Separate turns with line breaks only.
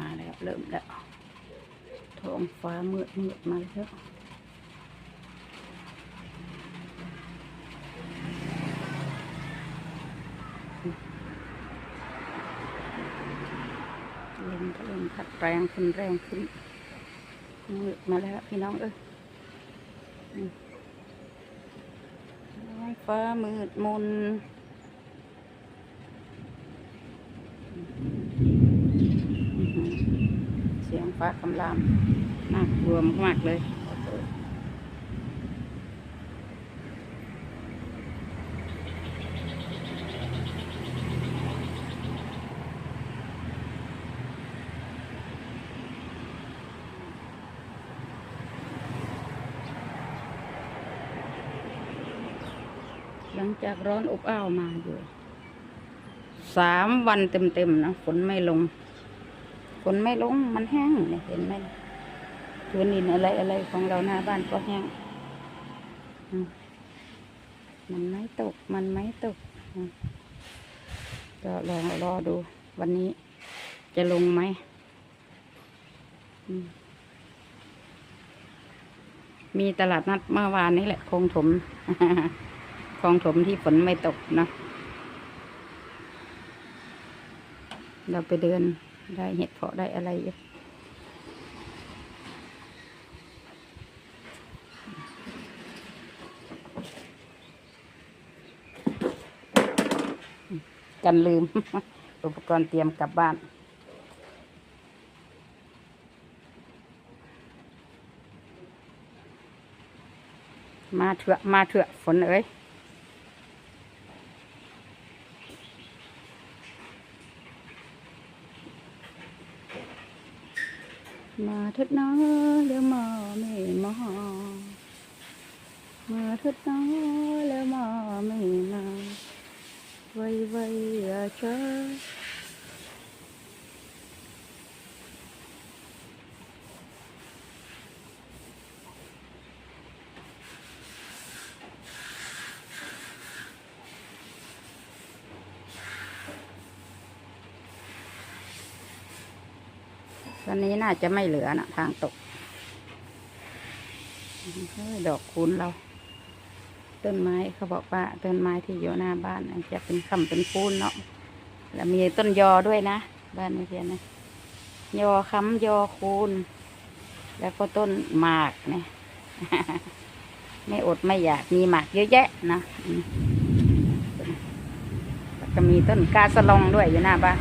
มาแล้วเริ่มแล้วท้องฟ้ามืดมืดมาแล้วลมก็เริ่มพัดแรงขึ้นแรงขึ้นมืดมาแล้วพี่น้องเอ้ยอืมท้องฟ้ามืดมน อื้อหือเสียง ฟ้าคำรามน่ากลัวมากเลยหลังจากร้อนอบอ้าวมาอยู่สามวันเต็มๆนะฝนไม่ลง ฝนไม่ลงมันแห้งเห็นไหมพื้นดินอะไรอะไรของเราหน้าบ้านก็แห้งมันไม่ตกมันไม่ตกก็ลองรอดูวันนี้จะลงไหมมมีตลาดนัดเมื่อวานนี้แหละคลองถมคลองถมที่ฝนไม่ตกเนาะเราไปเดิน ได้เห็ดเพาะได้อะไรอยู่กันลืม อุปกรณ์เตรียมกลับบ้านมาเถอะมาเถอะฝนเอ้ย มาเถิดน้อแล้วมาไม่มามาเถิดน้อแล้วมาไม่มาไว้ไว้อย่าช้า ตอนนี้น่าจะไม่เหลือนะทางตกดอกคูณเรา ต้นไม้เขาบอกว่าต้นไม้ที่อยู่หน้าบ้านจะเป็นคำเป็นคูณเนาะแล้วมีต้นยอด้วยนะ บ้านนี้เพียนะยอค้ำยอคูณ แล้วก็ต้นหมากเนี่ยไม่อดไม่อยากมีหมากเยอะแยะนะก็มีต้นกาสลองด้วยอยู่หน้าบ้าน